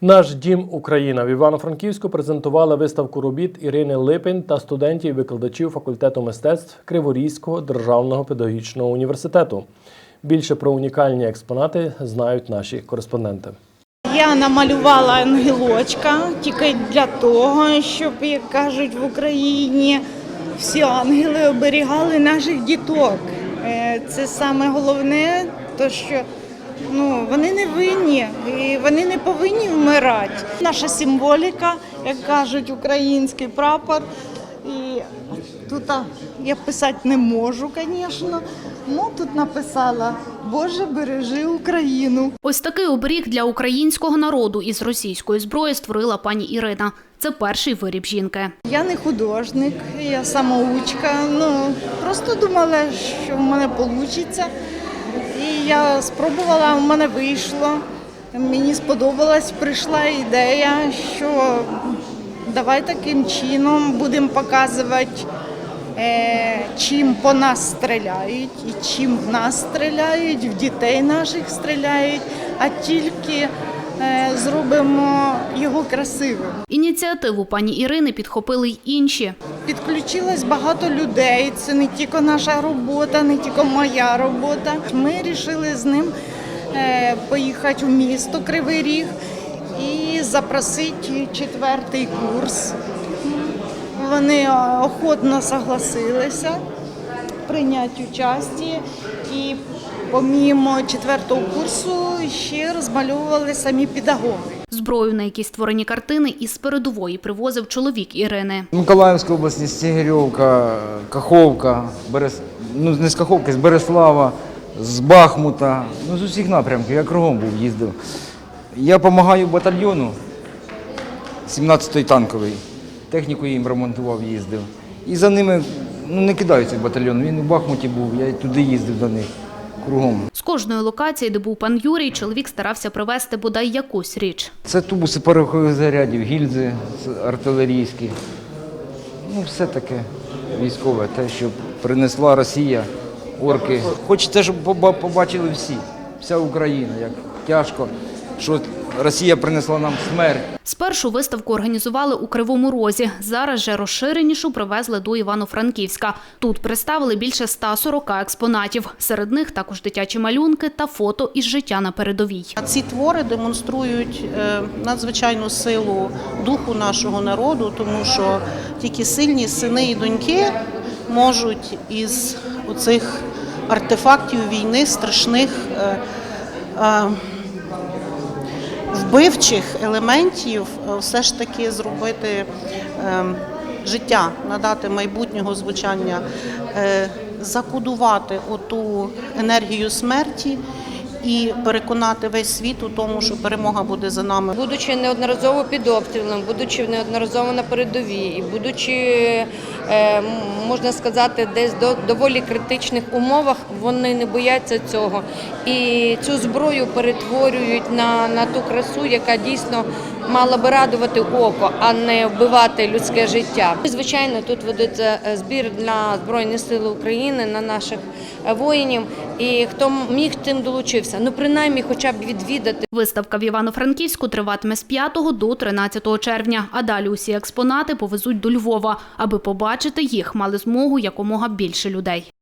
Наш дім Україна в Івано-Франківську презентували виставку робіт Ірини Липень та студентів і викладачів факультету мистецтв Криворізького державного педагогічного університету. Більше про унікальні експонати знають наші кореспонденти. Я намалювала ангелочка тільки для того, щоб, як кажуть в Україні, всі ангели оберігали наших діток. Е, Це саме головне, то що ну, вони не винні і вони не повинні вмирати. Наша символіка, як кажуть, український прапор. І тут я писати не можу, звісно. Ну тут написала Боже, бережи Україну. Ось такий оберіг для українського народу із російської зброї створила пані Ірина. Це перший виріб жінки. Я не художник, я самоучка. Ну просто думала, що в мене вийде. Я спробувала, в мене вийшло. Мені сподобалась, прийшла ідея, що давай таким чином будемо показувати, е, чим по нас стріляють і чим в нас стріляють, в дітей наших стріляють, а тільки зробимо його красивим. Ініціативу пані Ірини підхопили й інші. Підключилось багато людей. Це не тільки наша робота, не тільки моя робота. Ми вирішили з ним е, поїхати у місто Кривий Ріг і запросити четвертий курс. Вони е, охотно согласилися прийняти участь. І помімо четвертого курсу ще розмальовували самі педагоги. Зброю, на якій створені картини, із передової привозив чоловік Ірини. Миколаївська область, Снігирьовка, Каховка, Берес... ну не з Каховки, з Береслава, з Бахмута, ну з усіх напрямків, я кругом був їздив. Я допомагаю батальйону 17-й танковий, техніку їм ремонтував, їздив. І за ними ну, не кидаю цей батальйон. Він у Бахмуті був, я туди їздив до них кругом. З кожної локації, де був пан Юрій, чоловік старався привезти бодай якусь річ. Це тубуси порохових зарядів, гільзи артилерійські. Ну, все таке військове, те, що принесла Росія, орки. Хочеться, щоб побачили всі, вся Україна, як тяжко, що Росія принесла нам смерть. Спершу виставку організували у Кривому Розі. Зараз же розширенішу привезли до Івано-Франківська. Тут представили більше 140 експонатів. Серед них також дитячі малюнки та фото із життя на передовій. Ці твори демонструють е, надзвичайну силу духу нашого народу, тому що тільки сильні сини і доньки можуть із оцих артефактів війни, страшних е, е, вбивчих елементів, е, все ж таки зробити е, життя, надати майбутнього звучання, е, закодувати оту енергію смерті і переконати весь світ у тому, що перемога буде за нами. Будучи неодноразово під обстрілом, будучи неодноразово на передовій, будучи, е, можна сказати, десь до доволі критичних умовах, вони не бояться цього. І цю зброю перетворюють на, на ту красу, яка дійсно мала би радувати око, а не вбивати людське життя. Звичайно, тут ведеться е, збір для Збройних сил України на наших е, воїнів. І хто міг тим долучився, ну принаймні, хоча б відвідати. Виставка в Івано-Франківську триватиме з 5 до 13 червня, а далі усі експонати повезуть до Львова. Аби побачити їх, мали змогу якомога більше людей.